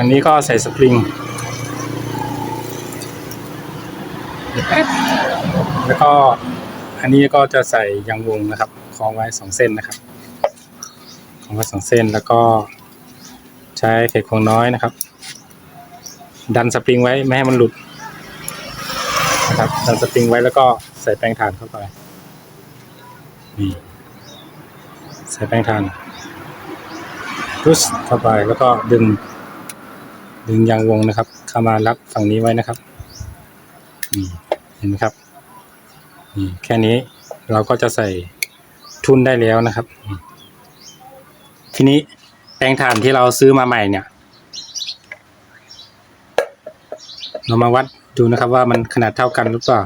ฝั่งนี้ก็ใส่สปริง แล้วก็อันนี้ก็จะใส่ยางวงนะครับคล้องไว้สองเส้นนะครับคล้องไว้สองเส้นแล้วก็ใช้เข็ดโคงน้อยนะครับ ดันสปริงไว้ไม่ให้มันหลุดนะครับดันสปริงไว้แล้วก็ใส่แป้งถ่านเข้าไปนี่ใส่แป้งถ่านพุชเข้าไปแล้วก็ดึง ดึงยางวงนะครับ เข้ามารับฝั่งนี้ไว้นะครับนี่เห็นไหมครับนี่แค่นี้เราก็จะใส่ทุนได้แล้วนะครับ ทีนี้แปลงถ่านที่เราซื้อมาใหม่เนี่ย เรามาวัดดูนะครับว่ามันขนาดเท่ากันหรือเปล่า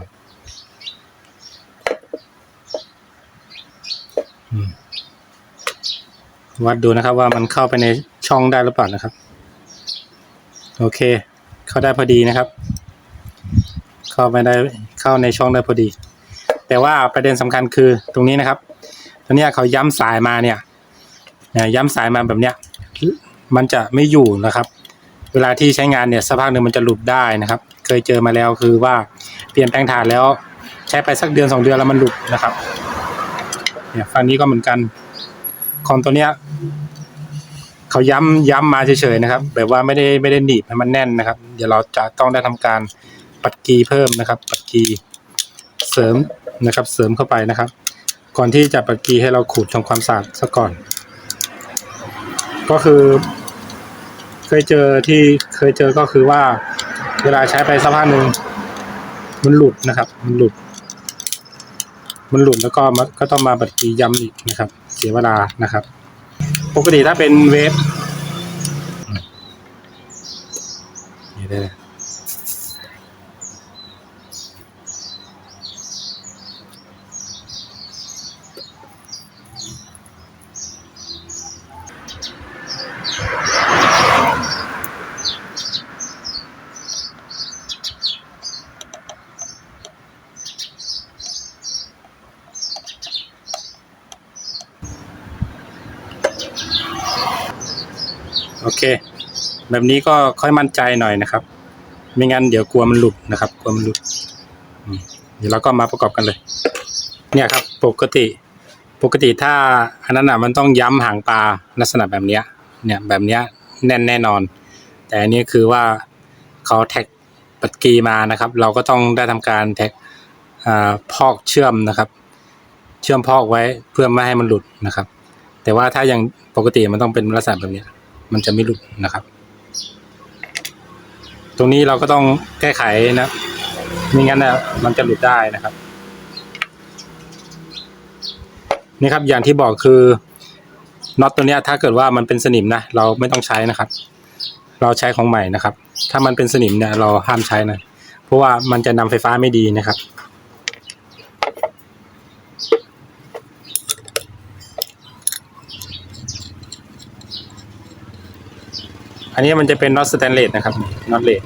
วัดดูนะครับว่ามันเข้าไปในช่องได้หรือเปล่านะครับ โอเค เข้าได้พอดีนะครับ เข้าไปได้เข้าในช่องได้พอดี แต่ว่าประเด็นสำคัญคือตรงนี้นะครับตรงเนี้ยเขาย้ำสายมาเนี่ยยย้ำสายมาแบบเนี้ยมันจะไม่อยู่นะครับ เวลาที่ใช้งานเนี่ยสักพักหนึ่งมันจะหลุดได้นะครับ เคยเจอมาแล้วคือว่าเปลี่ยนแปลงถ่านแล้วใช้ไปสักเดือนสองเดือนแล้วมันหลุดนะครับเนี่ยฝั่งนี้ก็เหมือนกันคอมตัวเนี้ย เขาย้ำย้ำมาเฉยๆนะครับ แบบว่าไม่ได้ไม่ได้หนีบให้มันแน่นนะครับ เดี๋ยวเราจะต้องได้ทำการปัดกีเพิ่มนะครับ ปัดกีเสริมนะครับ เสริมเข้าไปนะครับ ก่อนที่จะปัดกีให้เราขูดทำความสะอาดซะก่อน ก็คือ เคยเจอที่เคยเจอก็คือว่า เวลาใช้ไปสักพักหนึ่งมันหลุดนะครับ มันหลุด มันหลุดแล้วก็มาก็ต้องมาบัดกีย้ำอีกนะครับ เสียเวลานะครับ ปกติถ้าเป็นเวฟนี่ได้เลย เคแบบนี้ก็ค่อยมั่นใจหน่อยนะครับ ไม่งั้นเดี๋ยวกลัวมันหลุดนะครับ กลัวมันหลุดเดี๋ยวเราก็มาประกอบกันเลย เนี่ยครับ ปกติ ปกติถ้าอันนั้นอะมันต้องย้ำหางปลาลักษณะแบบเนี้ย เนี่ยแบบเนี้ยแน่นแน่นอน แต่อันนี้คือว่าเขาแท็กปัดกีมานะครับ เราก็ต้องได้ทำการแท็กพอกเชื่อมนะครับ เชื่อมพอกไว้เพื่อไม่ให้มันหลุดนะครับ แต่ว่าถ้ายังปกติมันต้องเป็นลักษณะแบบนี้ มันจะไม่หลุดนะครับ ตรงนี้เราก็ต้องแก้ไขนะไม่งั้นนะมันจะหลุดได้นะครับ นี่ครับอย่างที่บอกคือน็อตตัวนี้ถ้าเกิดว่ามันเป็นสนิมนะเราไม่ต้องใช้นะครับ เราใช้ของใหม่นะครับ ถ้ามันเป็นสนิมเนี่ยเราห้ามใช้นะเพราะว่ามันจะนำไฟฟ้าไม่ดีนะครับ นนี้มันจะเป็นน็อตสแตนเลสนะครับน็อตเลส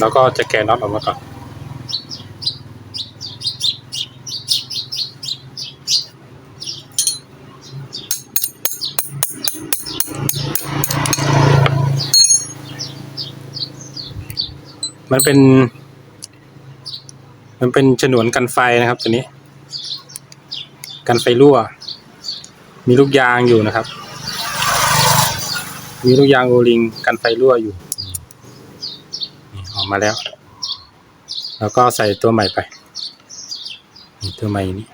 แล้วก็จะแกะน็อตออกมาก่อนมันเป็น มันเป็นฉนวนกันไฟนะครับตัวนี้ กันไฟรั่ว มีลูกยางอยู่นะครับ มีลูกยางโอลิงกันไฟรั่วอยู่นี่ออกมาแล้ว แล้วก็ใส่ตัวใหม่ไปนี่ตัวใหม่นี้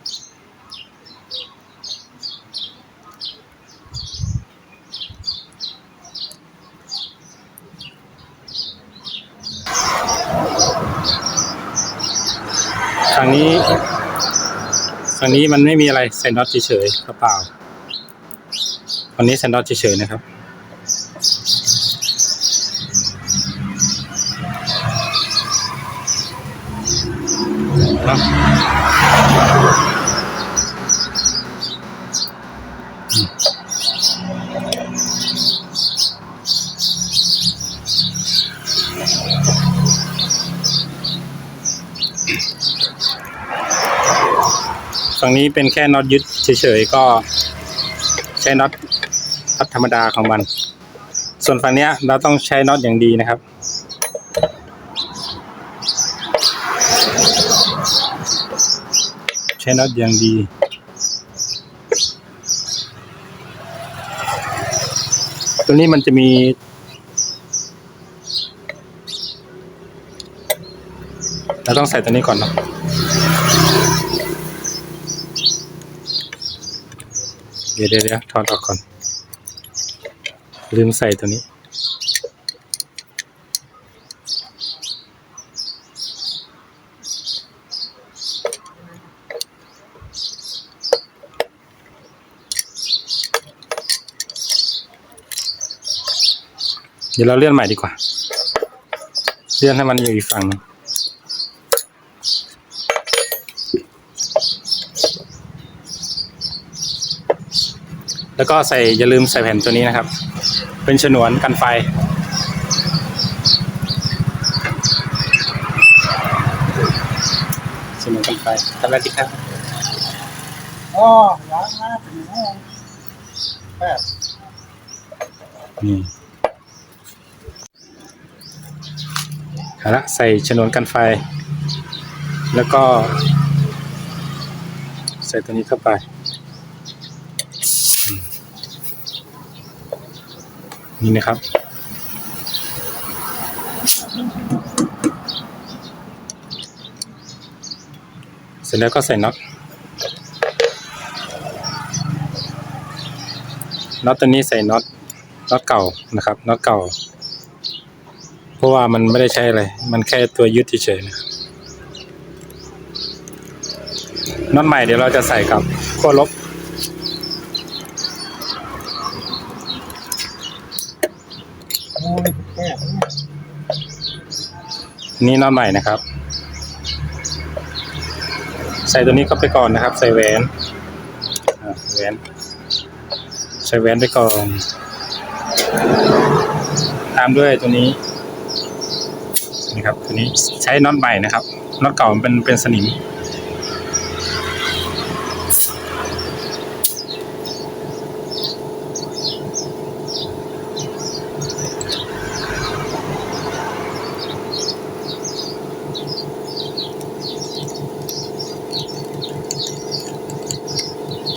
ฝั่งนี้ ฝั่งนี้มันไม่มีอะไรใส่น็อตเฉยๆกระเปล่าวันนี้ใส่น็อตเฉยๆนะครับ ฝั่งนี้เป็นแค่น็อตยึดเฉยๆก็ใช้น็อตน็อตธรรมดาของมัน ส่วนฝั่งนี้เราต้องใช้น็อตอย่างดีนะครับ ใช้น็อตอย่างดีตัวนี้มันจะมีเราต้องใส่ตัวนี้ก่อนเนาะ เดี๋ยวเดี๋ยวเดี๋ยวถอดออกก่อน ลืมใส่ตัวนี้ เดี๋ยวเราเลื่อนใหม่ดีกว่า เลื่อนให้มันอยู่อีกฝั่งนึง แล้วก็ใส่อย่าลืมใส่แผ่นตัวนี้นะครับ เป็นฉนวนกันไฟ ฉนวนกันไฟทำอะไรดีครับอ๋อล้างหน้าถึงห้องแปดนี่เอาละใส่ฉนวนกันไฟ แล้วก็ ใส่ตัวนี้เข้าไปอืม นี่นะครับ เสร็จแล้วก็ใส่น็อตน็อตตัวนี้ใส่น็อตน็อตเก่านะครับน็อตเก่า เพราะว่ามันไม่ได้ใช้อะไรมันแค่ตัวยึดเฉยๆนะน็อตใหม่เดี๋ยวเราจะใส่กับขั้วลบ โอ้ยแปดเนี่นี่น็อตใหม่นะครับ ใส่ตัวนี้เข้าไปก่อนนะครับ ใส่แหวนแหวนใส่แหวนไปก่อน ตามด้วยตัวนี้นี่ครับตัวนี้ใช้น็อตใหม่นะครับน็อตเก่ามันเป็นเป็นสนิม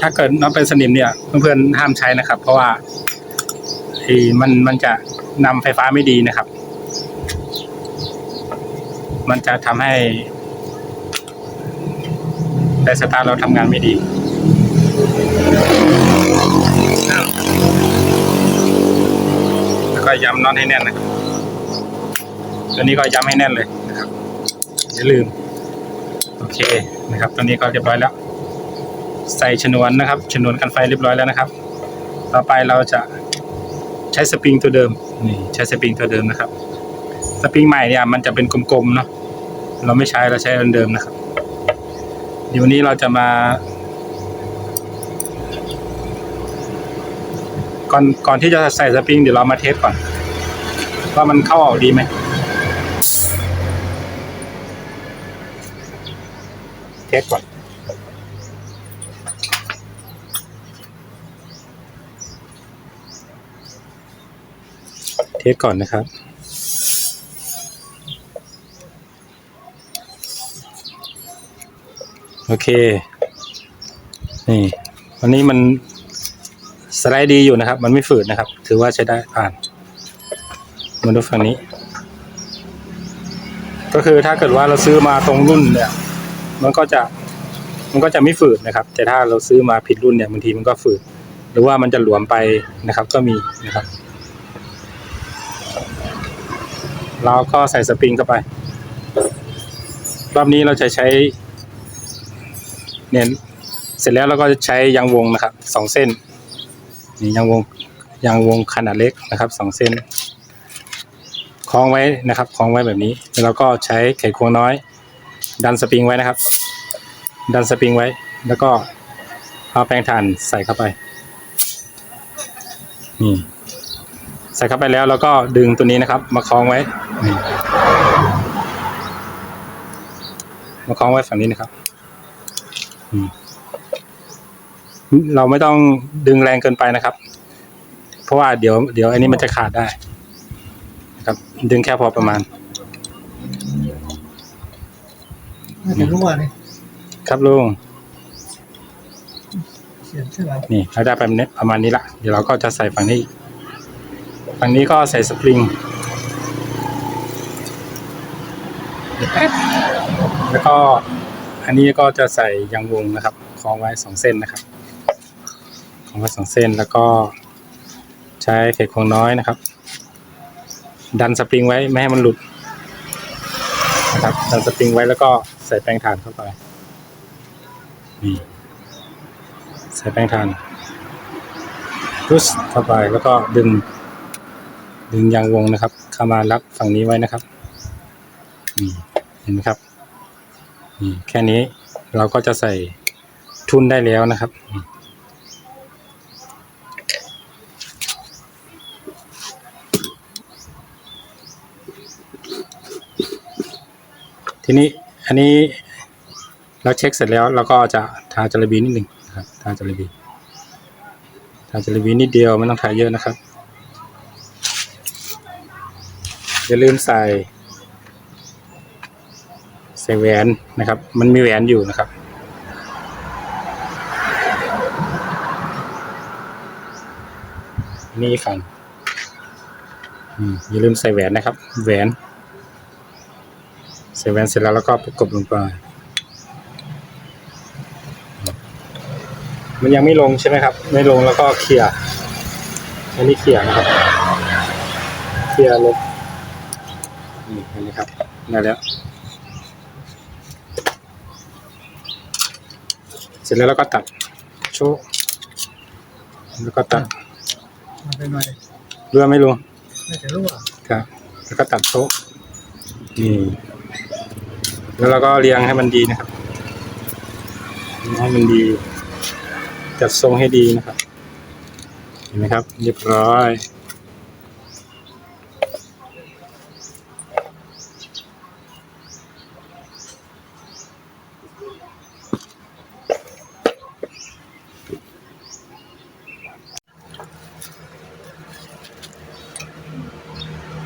ถ้าเกิดน็อตเป็นสนิมเนี่ย เพื่อนๆห้ามใช้นะครับ เพราะว่าไอ้มันมันจะนำไฟฟ้าไม่ดีนะครับ มันจะทำให้ไดสตาร์เราทำงานไม่ดีแล้วก็ย้ำน็อตให้แน่นนะครับตัวนี้ก็ย้ำให้แน่นเลยนะครับอย่าลืม โอเคนะครับตัวนี้ก็เรียบร้อยแล้ว ใส่ชนวนนะครับ ชนวนกันไฟเรียบร้อยแล้วนะครับ ต่อไปเราจะใช้สปริงตัวเดิมนี่ใช้สปริงตัวเดิมนะครับ สปริงใหม่เนี่ยมันจะเป็นกลมๆเนาะเราไม่ใช้เราใช้อันเดิมนะครับ เดี๋ยวนี้เราจะมา ก่อนก่อนที่จะใส่สปริงเดี๋ยวเรามาเทสก่อนว่ามันเข้าออกดีไหมเทสก่อน สก่อนนะครับ โอเค นี่วันนี้มันสไลด์ดีอยู่นะครับ มันไม่ฝืดนะครับ ถือว่าใช้ได้ผ่าน มาดูฝั่งนี้ ก็คือถ้าเกิดว่าเราซื้อมาตรงรุ่นเนี่ย มันก็จะมันก็จะไม่ฝืดนะครับ แต่ถ้าเราซื้อมาผิดรุ่นเนี่ยบางทีมันก็ฝืด หรือว่ามันจะหลวมไปนะครับ ก็มีนะครับ เราก็ใส่สปริงเข้าไป รอบนี้เราจะใช้ เนี่ยเสร็จแล้วเราก็จะใช้ยางวงนะครับสองเส้นนี่ยางวงยางวงขนาดเล็กนะครับสองเส้นคล้องไว้นะครับคล้องไว้แบบนี้แล้วก็ใช้ไขควงน้อย ดันสปริงไว้นะครับ ดันสปริงไว้ แล้วก็เอาแปรงถ่านใส่เข้าไปนี่ ใส่เข้าไปแล้วแล้วก็ดึงตัวนี้นะครับ มาคล้องไว้นี่มาคล้องไว้ฝั่งนี้นะครับอืมเราไม่ต้องดึงแรงเกินไปนะครับ เพราะว่าเดี๋ยวเดี๋ยวอันนี้มันจะขาดได้นะครับ ดึงแค่พอประมาณน่าจะรู้ว่านี่ครับลุงเสียงใช่ไหมนี่เราได้ประมาณนี้ประมาณนี้ละเดี๋ยวเราก็จะใส่ฝั่งนี้อีก ฝั่งนี้ก็ใส่สปริง แล้วก็อันนี้ก็จะใส่ยางวงนะครับคล้องไว้สองเส้นนะครับคล้องไว้สองเส้นแล้วก็ใช้ไขควงน้อยนะครับ ดันสปริงไว้ไม่ให้มันหลุดนะครับดันสปริงไว้แล้วก็ใส่แป้งถ่านเข้าไปนี่ใส่แป้งถ่านพุชเข้าไปแล้วก็ดึง ดึงยางวงนะครับ เข้ามารัดฝั่งนี้ไว้นะครับนี่เห็นไหมครับนี่แค่นี้เราก็จะใส่ทุนได้แล้วนะครับทีนี้อันนี้เราเช็คเสร็จแล้วเราก็จะทาจระบีนิดหนึ่งนะครับทาจระบีทาจระบีนิดเดียวไม่ต้องทาเยอะนะครับ อย่าลืมใส่ใส่แหวนนะครับ มันมีแหวนอยู่นะครับ นี่ฝั่งอืมอย่าลืมใส่แหวนนะครับ แหวน ใส่แหวนเสร็จแล้วแล้วก็ประกบลงไปมันยังไม่ลงใช่ไหมครับ ไม่ลงแล้วก็เคลียร์อันนี้เคลียร์นะครับเคลียร์ลบ นี่เห็นไหมครับได้แล้ว เสร็จแล้วเราก็ตัดโชว์แล้วก็ตัดมาไปหน่อยเรือไหม่ลุงน่าจะรู้ว่าครับ แล้วก็ตัดโชว์นี่แล้วเราก็เรียงให้มันดีนะครับ ให้มันดี จัดทรงให้ดีนะครับ เห็นไหมครับเรียบร้อย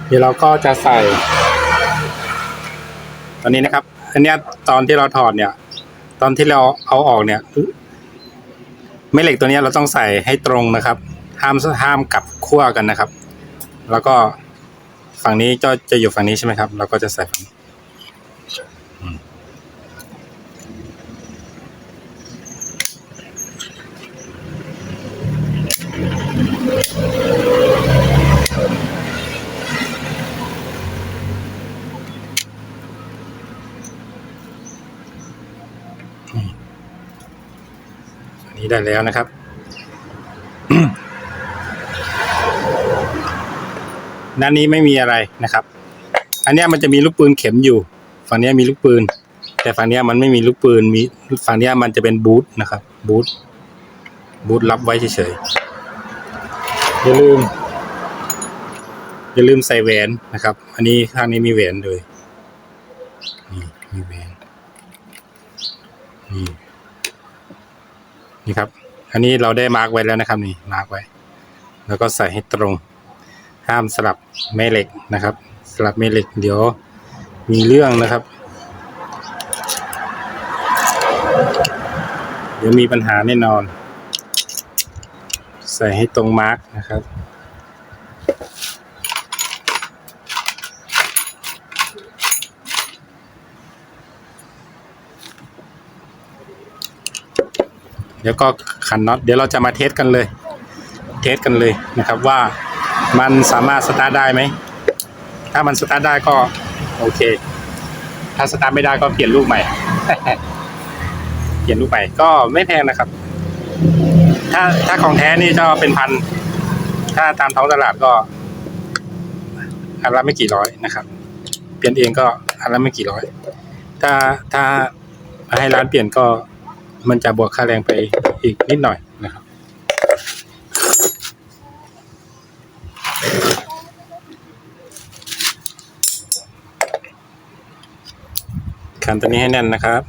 เดี๋ยวเราก็จะใส่ ตอนนี้นะครับ อันนี้ตอนที่เราถอดเนี่ย ตอนที่เราเอาออกเนี่ยแม่เหล็กตัวนี้เราต้องใส่ให้ตรงนะครับ ห้ามห้ามกลับขั้วกันนะครับ แล้วก็ฝั่งนี้จะจะอยู่ฝั่งนี้ใช่ไหมครับ เราก็จะใส่ฝั่งนี้ ได้แล้วนะครับ ด้านนี้ไม่มีอะไรนะครับ อันนี้มันจะมีลูกปืนเข็มอยู่ ฝั่งนี้มีลูกปืน แต่ฝั่งนี้มันไม่มีลูกปืน มีฝั่งนี้มันจะเป็นบูทนะครับ บูท บูทรับไว้เฉยๆ อย่าลืม อย่าลืมใส่แหวนนะครับ อันนี้ข้างนี้มีแหวนเลย นี่มีแหวน นี่ นี่ครับ อันนี้เราได้มาร์กไว้แล้วนะครับนี่มาร์กไว้ แล้วก็ใส่ให้ตรง ห้ามสลับแม่เหล็กนะครับ สลับแม่เหล็กเดี๋ยวมีเรื่องนะครับ เดี๋ยวมีปัญหาแน่นอน ใส่ให้ตรงมาร์กนะครับ เดี๋ยวก็ขันน็อตเดี๋ยวเราจะมาเทสกันเลย เทสกันเลยนะครับว่ามันสามารถสตาร์ทได้ไหม ถ้ามันสตาร์ทได้ก็โอเค ถ้าสตาร์ทไม่ได้ก็เปลี่ยนลูกใหม่ เปลี่ยนลูกใหม่ก็ไม่แพงนะครับ ถ้าถ้าของแท้นี่จะเป็นพัน ถ้าตามท้องตลาดก็อันละไม่กี่ร้อยนะครับ เปลี่ยนเองก็อันละไม่กี่ร้อย ถ้าถ้าให้ร้านเปลี่ยนก็ มันจะบวกค่าแรงไปอีกนิดหน่อยนะครับ ขันตัวนี้ให้แน่นนะครับ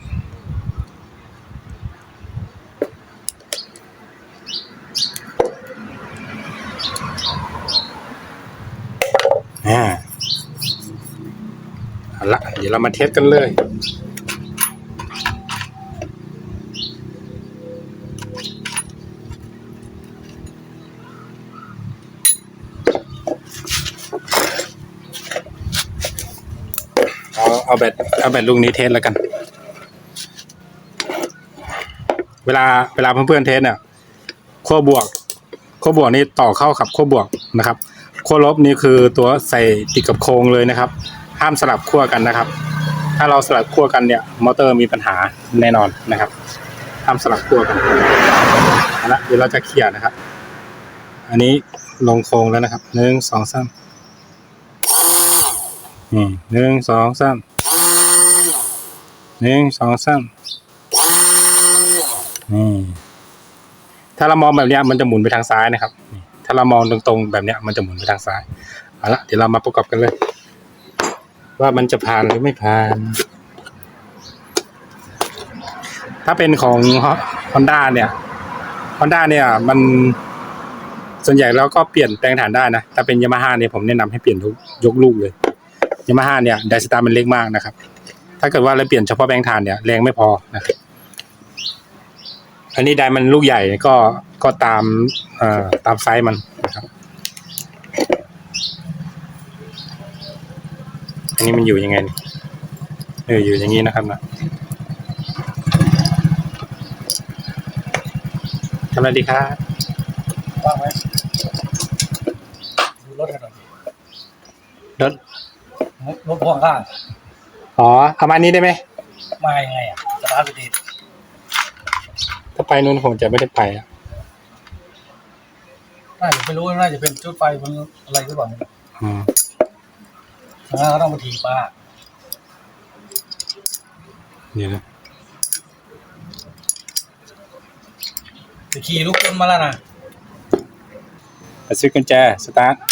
อ่าละเดี๋ยวเรามาเทสกันเลย เอาแบตเอาแบตลูกนี้เทสแล้วกัน เวลาเวลาเพื่อนๆเทสเนี่ยขั้วบวกขั้วบวกนี่ต่อเข้ากับขั้วบวกนะครับขั้วลบนี่คือตัวใส่ติดกับโครงเลยนะครับ ห้ามสลับขั้วกันนะครับ ถ้าเราสลับขั้วกันเนี่ย มอเตอร์มีปัญหาแน่นอนนะครับห้ามสลับขั้วกันเอาละเดี๋ยวเราจะเคลียร์นะครับ อันนี้ลงโครงแล้วนะครับหนึ่งสองสามนี่หนึ่งสองสาม หนึ่งสองสามนี่ถ้าเรามองแบบเนี้ยมันจะหมุนไปทางซ้ายนะครับนี่ถ้าเรามองตรงๆแบบเนี้ยมันจะหมุนไปทางซ้ายเอาละเดี๋ยวเรามาประกอบกันเลย ว่ามันจะผ่านหรือไม่ผ่าน ถ้าเป็นของ Honda เนี่ย Honda เนี่ยมันส่วนใหญ่เราก็เปลี่ยนแปลงฐานได้นะถ้าเป็น Yamaha เนี่ยผมแนะนำให้เปลี่ยนทุกยกลูกเลย Yamaha เนี่ยไดสตาร์มันเล็กมากนะครับ ถ้าเกิดว่าเราเปลี่ยนเฉพาะแปลงฐานเนี่ยแรงไม่พอนะครับอันนี้ไดมันลูกใหญ่ก็ก็ตามเอ่อตามไซส์มันนะครับ อันนี้มันอยู่ยังไงนี่เอออยู่อย่างนี้นะครับนะทำอะไรดีครับว่างไหมดูรถกันหน่อยรถรถพ่วงข้าง อ๋อเอามานี้ได้ไหมมายังไงอะสตาร์ทไปติดถ้าไปนู้นผมจะไม่ได้ไปอะน่าจะไม่รู้น่าจะเป็นชุดไฟมันอะไรหรือเปล่าเนี่ยอืมงั้นเขาต้องมาถีบป้าเดี๋ยวนะจะขี่ลูกคนมาแล้วนะไปซื้อกุญแจสตาร์ท